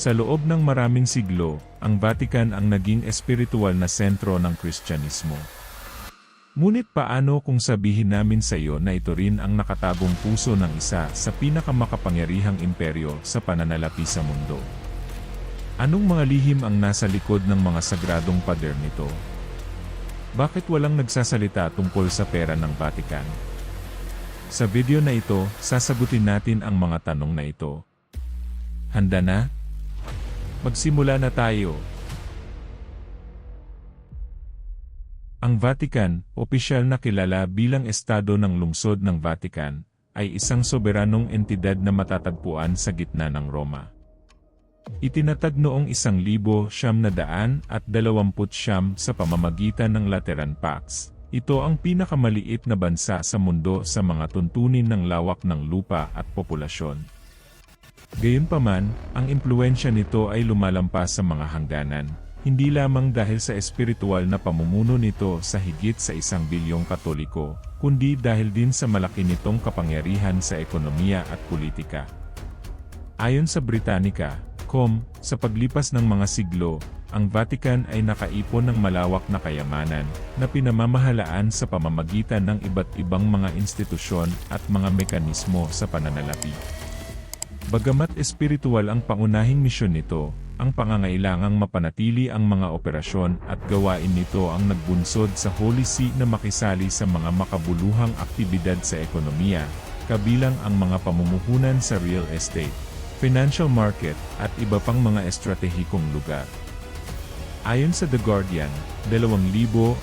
Sa loob ng maraming siglo, ang Vatican ang naging espiritual na sentro ng Kristyanismo. Ngunit paano kung sabihin namin sa iyo na ito rin ang nakatagong puso ng isa sa pinakamakapangyarihang imperyo sa pananalapi sa mundo? Anong mga lihim ang nasa likod ng mga sagradong pader nito? Bakit walang nagsasalita tungkol sa pera ng Vatican? Sa video na ito, sasagutin natin ang mga tanong na ito. Handa na? Magsimula na tayo. Ang Vatican, opisyal na kilala bilang Estado ng Lungsod ng Vatican, ay isang soberanong entidad na matatagpuan sa gitna ng Roma. Itinatag noong isang libo siyam na daan at dalawamput siyam sa pamamagitan ng Lateran Pax. Ito ang pinakamaliit na bansa sa mundo sa mga tuntunin ng lawak ng lupa at populasyon. Gayunpaman, ang impluensya nito ay lumalampas sa mga hangganan, hindi lamang dahil sa espiritual na pamumuno nito sa higit sa isang bilyong katoliko, kundi dahil din sa malaki nitong kapangyarihan sa ekonomiya at politika. Ayon sa Britannica, Com, sa paglipas ng mga siglo, ang Vatican ay nakaipon ng malawak na kayamanan na pinamamahalaan sa pamamagitan ng iba't ibang mga institusyon at mga mekanismo sa pananalapi. Bagamat espiritual ang pangunahing misyon nito, ang pangangailangang mapanatili ang mga operasyon at gawain nito ang nagbunsod sa Holy See na makisali sa mga makabuluhang aktibidad sa ekonomiya, kabilang ang mga pamumuhunan sa real estate, financial market, at iba pang mga estratehikong lugar. Ayon sa The Guardian, 2021,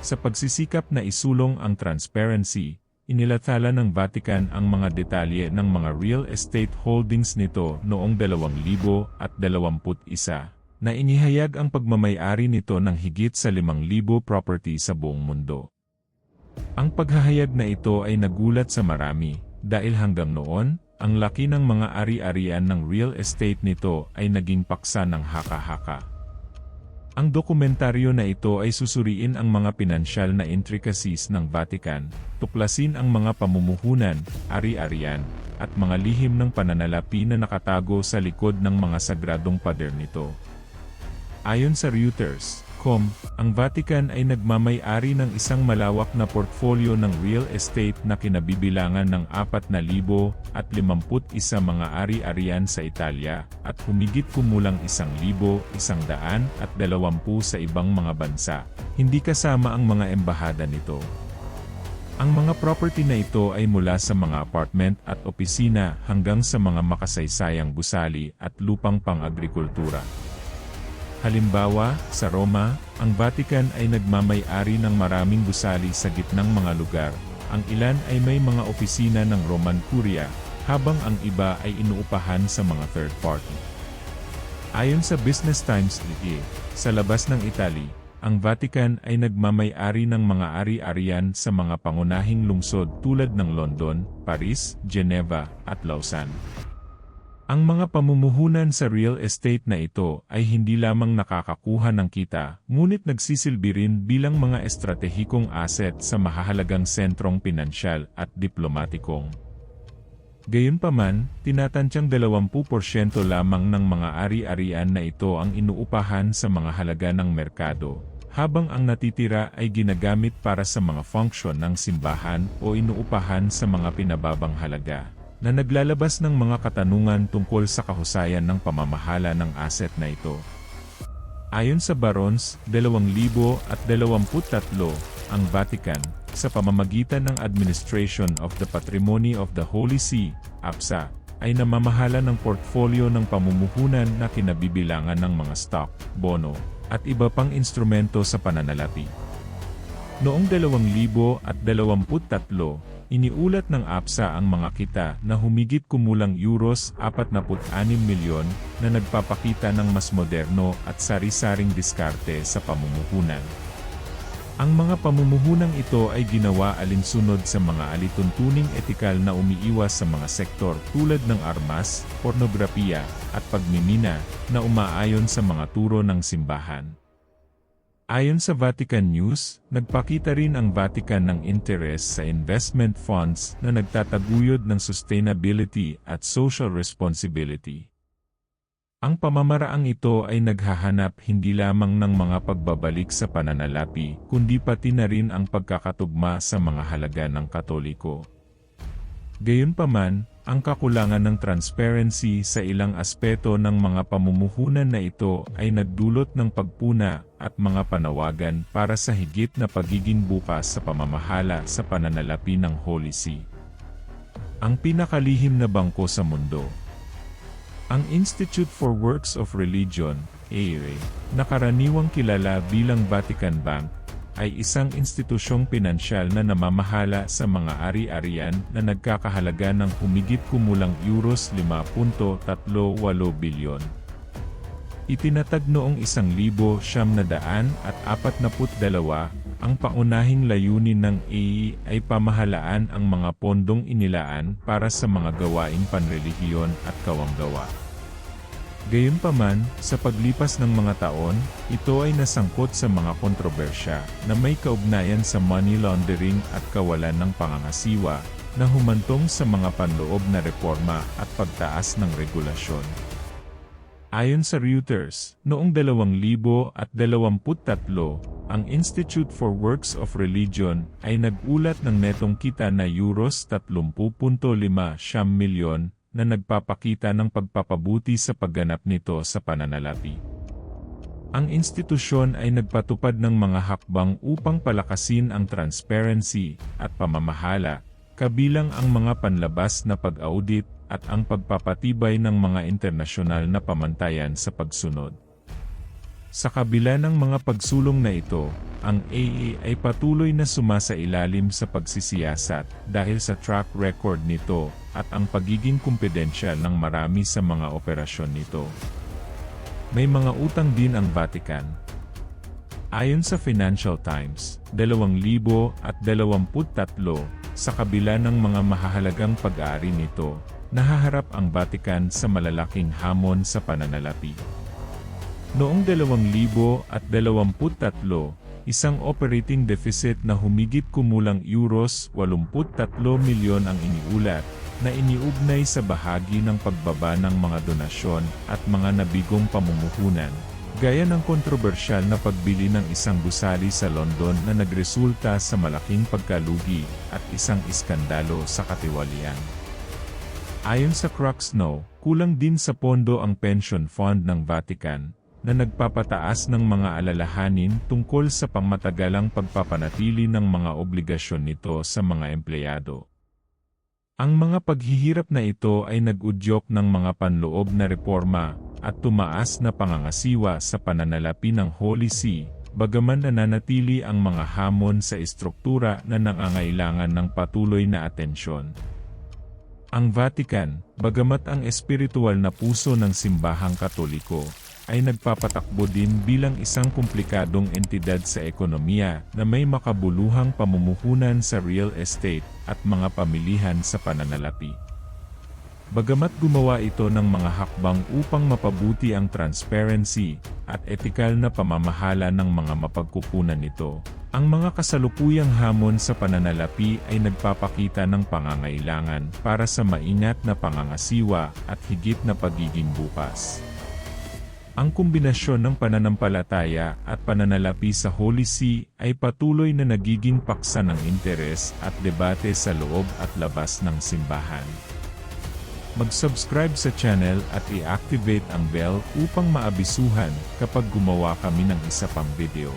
sa pagsisikap na isulong ang transparency, inilathala ng Vatican ang mga detalye ng mga real estate holdings nito noong 2021 na inihayag ang pagmamayari nito ng higit sa 5,000 property sa buong mundo. Ang paghahayag na ito ay nagulat sa marami, dahil hanggang noon, ang laki ng mga ari-arian ng real estate nito ay naging paksa ng haka-haka. Ang dokumentaryo na ito ay susuriin ang mga pinansyal na intricacies ng Vatican, tuklasin ang mga pamumuhunan, ari-arian, at mga lihim ng pananalapi na nakatago sa likod ng mga sagradong pader nito. Ayon sa Reuters, Com, ang Vatican ay nagmamay-ari ng isang malawak na portfolio ng real estate na kinabibilangan ng 4,051 mga ari-arian sa Italia, at humigit kumulang 1,120 sa ibang mga bansa, hindi kasama ang mga embahada nito. Ang mga property na ito ay mula sa mga apartment at opisina hanggang sa mga makasaysayang gusali at lupang pang-agrikultura. Halimbawa, sa Roma, ang Vatican ay nagmamay-ari ng maraming gusali sa gitnang mga lugar. Ang ilan ay may mga opisina ng Roman Curia, habang ang iba ay inuupahan sa mga third party. Ayon sa Business Times Ligi, sa labas ng Italy, ang Vatican ay nagmamay-ari ng mga ari-arian sa mga pangunahing lungsod tulad ng London, Paris, Geneva, at Lausanne. Ang mga pamumuhunan sa real estate na ito ay hindi lamang nakakakuha ng kita, ngunit nagsisilbi rin bilang mga estratehikong asset sa mahahalagang sentrong pinansyal at diplomatikong. Gayunpaman, tinatansyang 20% lamang ng mga ari-arian na ito ang inuupahan sa mga halaga ng merkado, habang ang natitira ay ginagamit para sa mga function ng simbahan o inuupahan sa mga pinababang halaga na naglalabas ng mga katanungan tungkol sa kahusayan ng pamamahala ng asset na ito. Ayon sa Barons, 2023, ang Vatican, sa pamamagitan ng Administration of the Patrimony of the Holy See, APSA, ay namamahala ng portfolio ng pamumuhunan na kinabibilangan ng mga stock, bono, at iba pang instrumento sa pananalapi. Noong 2023, iniulat ng APSA ang mga kita na humigit kumulang euros 46 milyon na nagpapakita ng mas moderno at sari-saring diskarte sa pamumuhunan. Ang mga pamumuhunang ito ay ginawa alinsunod sa mga alituntuning etikal na umiiwas sa mga sektor tulad ng armas, pornografiya, at pagmimina na umaayon sa mga turo ng simbahan. Ayon sa Vatican News, nagpakita rin ang Vatican ng interest sa investment funds na nagtataguyod ng sustainability at social responsibility. Ang pamamaraang ito ay naghahanap hindi lamang ng mga pagbabalik sa pananalapi, kundi pati na rin ang pagkakatugma sa mga halaga ng Katoliko. Gayunpaman, ang kakulangan ng transparency sa ilang aspeto ng mga pamumuhunan na ito ay nagdulot ng pagpuna at mga panawagan para sa higit na pagiging bukas sa pamamahala sa pananalapi ng Holy See. Ang pinakalihim na bangko sa mundo. Ang Institute for Works of Religion, ARE, na karaniwang kilala bilang Vatican Bank, ay isang institusyong pinansyal na namamahala sa mga ari-arian na nagkakahalaga ng humigit kumulang euros 5.38 bilyon. Itinatag noong 1942 ang paunahing layunin ng AE ay pamahalaan ang mga pondong inilaan para sa mga gawaing panrelihiyon at kawanggawa. Gayunpaman, sa paglipas ng mga taon, ito ay nasangkot sa mga kontrobersya na may kaugnayan sa money laundering at kawalan ng pangangasiwa na humantong sa mga panloob na reforma at pagtaas ng regulasyon. Ayon sa Reuters, noong 2023, ang Institute for Works of Religion ay nag-ulat ng netong kita na euros 30.5 milyon na nagpapakita ng pagpapabuti sa pagganap nito sa pananalapi. Ang institusyon ay nagpatupad ng mga hakbang upang palakasin ang transparency at pamamahala, kabilang ang mga panlabas na pag-audit at ang pagpapatibay ng mga internasyonal na pamantayan sa pagsunod. Sa kabila ng mga pagsulong na ito, ang AA ay patuloy na sumasailalim sa pagsisiyasat dahil sa track record nito at ang pagiging kumpidensyal ng marami sa mga operasyon nito. May mga utang din ang Vatican. Ayon sa Financial Times, 2023, sa kabila ng mga mahahalagang pag-aari nito, nahaharap ang Vatican sa malalaking hamon sa pananalapi. Noong 2023, isang operating deficit na humigit kumulang euros 83 milyon ang iniulat, na iniugnay sa bahagi ng pagbaba ng mga donasyon at mga nabigong pamumuhunan, gaya ng kontrobersyal na pagbili ng isang gusali sa London na nagresulta sa malaking pagkalugi at isang iskandalo sa katiwalian. Ayon sa Crux Snow, kulang din sa pondo ang pension fund ng Vatican, na nagpapataas ng mga alalahanin tungkol sa pangmatagalang pagpapanatili ng mga obligasyon nito sa mga empleyado. Ang mga paghihirap na ito ay nag-udyok ng mga panloob na reforma at tumaas na pangangasiwa sa pananalapi ng Holy See, bagaman nananatili ang mga hamon sa estruktura na nangangailangan ng patuloy na atensyon. Ang Vatican, bagamat ang espiritual na puso ng simbahang katoliko, ay nagpapatakbo din bilang isang komplikadong entidad sa ekonomiya na may makabuluhang pamumuhunan sa real estate at mga pamilihan sa pananalapi. Bagamat gumawa ito ng mga hakbang upang mapabuti ang transparency at etikal na pamamahala ng mga mapagkukunan nito, ang mga kasalukuyang hamon sa pananalapi ay nagpapakita ng pangangailangan para sa maingat na pangangasiwa at higit na pagiging bukas. Ang kombinasyon ng pananampalataya at pananalapi sa Holy See ay patuloy na nagiging paksa ng interes at debate sa loob at labas ng simbahan. Mag-subscribe sa channel at i-activate ang bell upang maabisuhan kapag gumawa kami ng isa pang video.